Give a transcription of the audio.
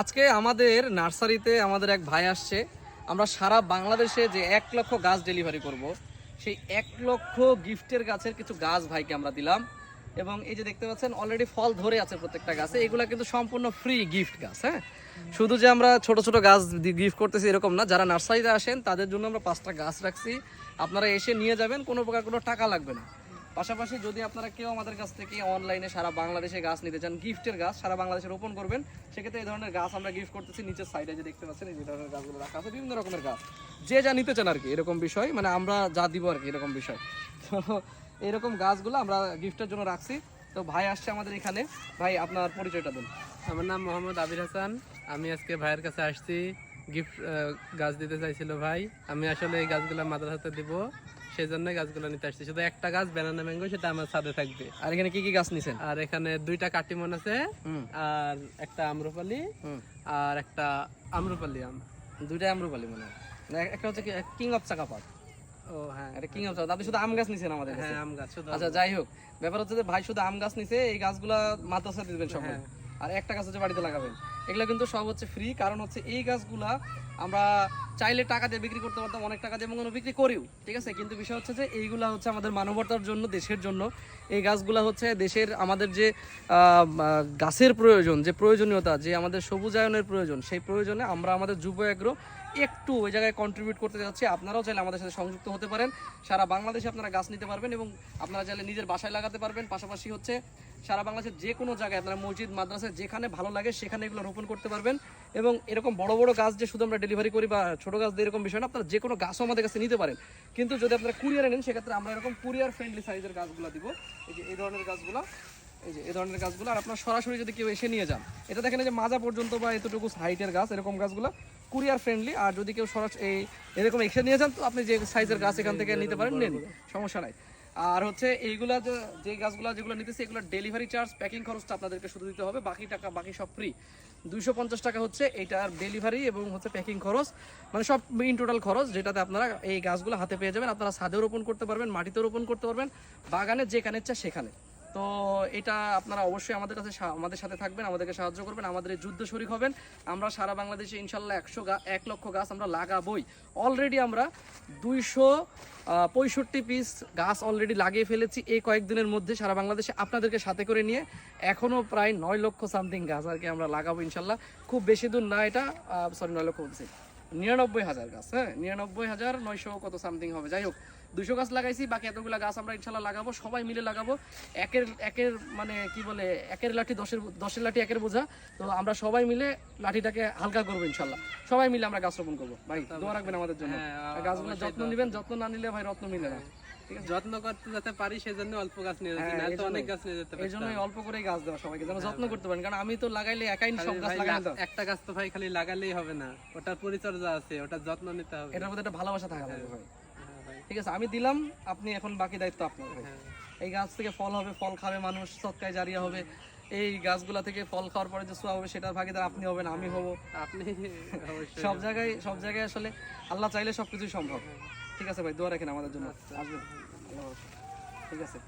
আজকে আমাদের নার্সারিতে আমাদের এক ভাই আসছে। আমরা সারা বাংলাদেশে যে এক লক্ষ গাছ ডেলিভারি করব, সেই এক লক্ষ গিফটের গাছের কিছু গাছ ভাইকে আমরা দিলাম। এবং এই যে দেখতে পাচ্ছেন অলরেডি ফল ধরে আছে প্রত্যেকটা গাছে। এগুলা কিন্তু সম্পূর্ণ ফ্রি গিফট গাছ হ্যাঁ? শুধু যে আমরা ছোট ছোট গাছ গিফট করতেছি এরকম না। যারা নার্সারিতে আসেন, তাদের জন্য আমরা পাঁচটা গাছ রাখছি। আপনারা এসে নিয়ে যাবেন, কোনো প্রকার কোনো টাকা লাগবে না। পাশাপাশি যদি আপনারা কেউ আমাদের কাছ থেকে অনলাইনে সারা বাংলাদেশে গাছ নিতে চান, গিফটের গাছ সারা বাংলাদেশে রোপণ করবেন, সেক্ষেত্রে এই ধরনের গাছ আমরা গিফট করতেছি নিচের সাইডে যে দেখতে পাচ্ছেন, এই ধরনের গাছগুলো রাখা আছে, বিভিন্ন রকমের গাছ। যে যা নিতে চান আর কি এরকম বিষয় মানে আমরা যা দিব আর কি এরকম বিষয়। তো এরকম গাছগুলো আমরা গিফটের জন্য রাখছি। তো ভাই আসছে আমাদের এখানে। ভাই, আপনার পরিচয়টা দেন। আমার নাম মোহাম্মদ আবির হাসান। আমি আজকে ভাইয়ের কাছে আসছি গিফট গাছ দিতে চাইছিল ভাই। আমি আসলে এই গাছগুলো মাদ্রাসাতে দিব। সেই জন্য গাছগুলো নিতে আসছি। শুধু একটা গাছ ব্যানানা ম্যাঙ্গো সেটা আমার ছাদে থাকবে। আর এখানে কি কি গাছ নিছেন? আর এখানে দুইটা কাটিমন আছে আর একটা আম্রপালি আর একটা আম্রপালি আম। দুইটা আম্রপালি মনে হয়। একটা হচ্ছে কিং অফ চাকাপাত ও হ্যাঁ। একটা কিং অফ আপনি শুধু আম গাছ নিছেন আমাদের হ্যাঁ আম গাছ আচ্ছা যাই হোক। ব্যাপার হচ্ছে যে ভাই শুধু আম গাছ নিছে এই গাছগুলা মাদ্রাসাতে দিবেন সবাই হ্যাঁ। আর একটা গাছ হচ্ছে বাড়িতে লাগাবেন। এগুলো কিন্তু সব হচ্ছে ফ্রি কারণ হচ্ছে এই গাছগুলা আমরা চাইলে টাকা দিয়ে বিক্রি করতে পারতাম, অনেক টাকা দিয়ে এবং বিক্রি করিও, ঠিক আছে? কিন্তু বিষয় হচ্ছে যে এইগুলা হচ্ছে আমাদের মানবতার জন্য, দেশের জন্য। এই গাছগুলা হচ্ছে দেশের আমাদের যে গাছের প্রয়োজন, যে প্রয়োজনীয়তা, যে আমাদের সবুজায়নের প্রয়োজন, সেই প্রয়োজনে আমরা আমাদের যুব এগ্রো একটু ওই জায়গায় কন্ট্রিবিউট করতে যাচ্ছি আপনারাও চাইলে আমাদের সাথে সংযুক্ত হতে পারেন। সারা বাংলাদেশে আপনারা গাছ নিতে পারবেন এবং আপনারা চাইলে নিজের বাসায় লাগাতে পারবেন। পাশাপাশি হচ্ছে, সারা বাংলাদেশের যে কোনো জায়গায় আপনারা মসজিদ মাদ্রাসায় যেখানে ভালো লাগে সেখানে এগুলো রোপণ করতে পারবেন। এবং এরকম বড় বড় গাছ যে শুধু আমরা ডেলিভারি করি বা ছোট গাছ দিয়ে এরকম বিষয় না, আপনারা যে কোনো গাছও আমাদের কাছে নিতে পারেন। কিন্তু যদি আপনারা কুরিয়ারে নেন, সেক্ষেত্রে আমরা এরকম কুরিয়ার ফ্রেন্ডলি সাইজের গাছগুলো দিব। এই যে এই ধরনের গাছগুলো, এই যে এই ধরনের গাছগুলো। আর আপনার সরাসরি যদি কেউ এসে নিয়ে যান, এটা দেখেন যে মাজা পর্যন্ত বা এতটুকু হাইটের গাছ, এরকম গাছগুলো। কুরিয়ার ফ্রেন্ডলি, আর যদি কেউ সরাসরি এই এরকম এসে নিয়ে যান, তো আপনি যে সাইজের গাছ এখান থেকে নিতে পারেন, নেন, সমস্যা নাই। আর হচ্ছে এইগুলা যে গাছগুলো যেগুলো নিতেছে, এগুলো ডেলিভারি চার্জ, প্যাকিং খরচটা আপনাদেরকে শুধু দিতে হবে, বাকি টাকা, বাকি সব ফ্রি দুইশো পঞ্চাশ টাকা হচ্ছে এটার ডেলিভারি এবং হচ্ছে প্যাকিং খরচ। মানে সব ইন টোটাল খরচ, যেটাতে আপনারা এই গাছগুলো হাতে পেয়ে যাবেন। আপনারা ছাদেও রোপণ করতে পারবেন, মাটিতেও রোপণ করতে পারবেন, বাগানে যেখানে ইচ্ছা সেখানে। তো এটা আপনারা অবশ্যই আমাদের কাছে আমাদের সাথে থাকবেন, আমাদেরকে সাহায্য করবেন, আমাদের এই যুদ্ধ শরিক হবেন। আমরা সারা বাংলাদেশে ইনশাল্লাহ একশো এক লক্ষ গাছ আমরা লাগাবই। অলরেডি আমরা দুইশো পঁয়ষট্টি পিস গাছ অলরেডি লাগিয়ে ফেলেছি এই কয়েকদিনের মধ্যে সারা বাংলাদেশে আপনাদেরকে সাথে করে নিয়ে। এখনও প্রায় নয় লক্ষ সামথিং গাছ আর কি আমরা লাগাবো ইনশাল্লাহ। খুব বেশি দূর না এটা সরি নয় লক্ষ বলছি। নিরানব্বই হাজার গাছ হ্যাঁ? নিরানব্বই হাজার নয়শো কত সামথিং হবে। যাই হোক দুশো গাছ লাগাইছি বাকি এতগুলো গাছ আমরা ইনশাল্লাহ লাগাবো সবাই মিলে লাগাবো। একের একের মানে কি বলে একের লাঠি দশের দশের লাঠি একের বোঝা। তো আমরা সবাই মিলে লাঠিটাকে হালকা করব ইনশাল্লাহ। সবাই মিলে আমরা গাছ রোপণ করব। ভাই দোয়া রাখবেন আমাদের জন্য। হ্যাঁ, গাছগুলো যত্ন নেবেন যত্ন না নিলে ভাই রত্ন মিলে না। যত্ন করতে যাতে পারি সেই জন্য অল্প গাছ নিয়ে যাচ্ছি। হ্যাঁ, না তো অনেক গাছ নিয়ে যেতে পারি জন্যই অল্প করেই গাছ দেওয়া সবাইকে যেন যত্ন করতে পারেন। কারণ আমি তো লাগাইলে একাই সব গাছ একটা গাছ তো ভাই খালি লাগালেই হবে না। ওটার পরিচর্যা আছে ওটার যত্ন নিতে হবে। এটার মধ্যে একটা ভালোবাসা থাকা লাগবে হ্যাঁ। ভাই, ঠিক আছে আমি দিলাম আপনি এখন বাকি দায়িত্ব আপনার হ্যাঁ। এই গাছ থেকে ফল হবে ফল খাবে মানুষ সৎকায় জারিয়া হবে। এই গাছগুলা থেকে ফল খাওয়ার পরে যে সোয়া হবে সেটার ভাগিদার আপনি হবেন আমি হব। আপনি সব জায়গায় সব জায়গায় আসলে আল্লাহ চাইলে সবকিছুই সম্ভব। ঠিক আছে ভাই দোয়া রাখেন আমাদের জন্য। আসবেন। ঠিক আছে।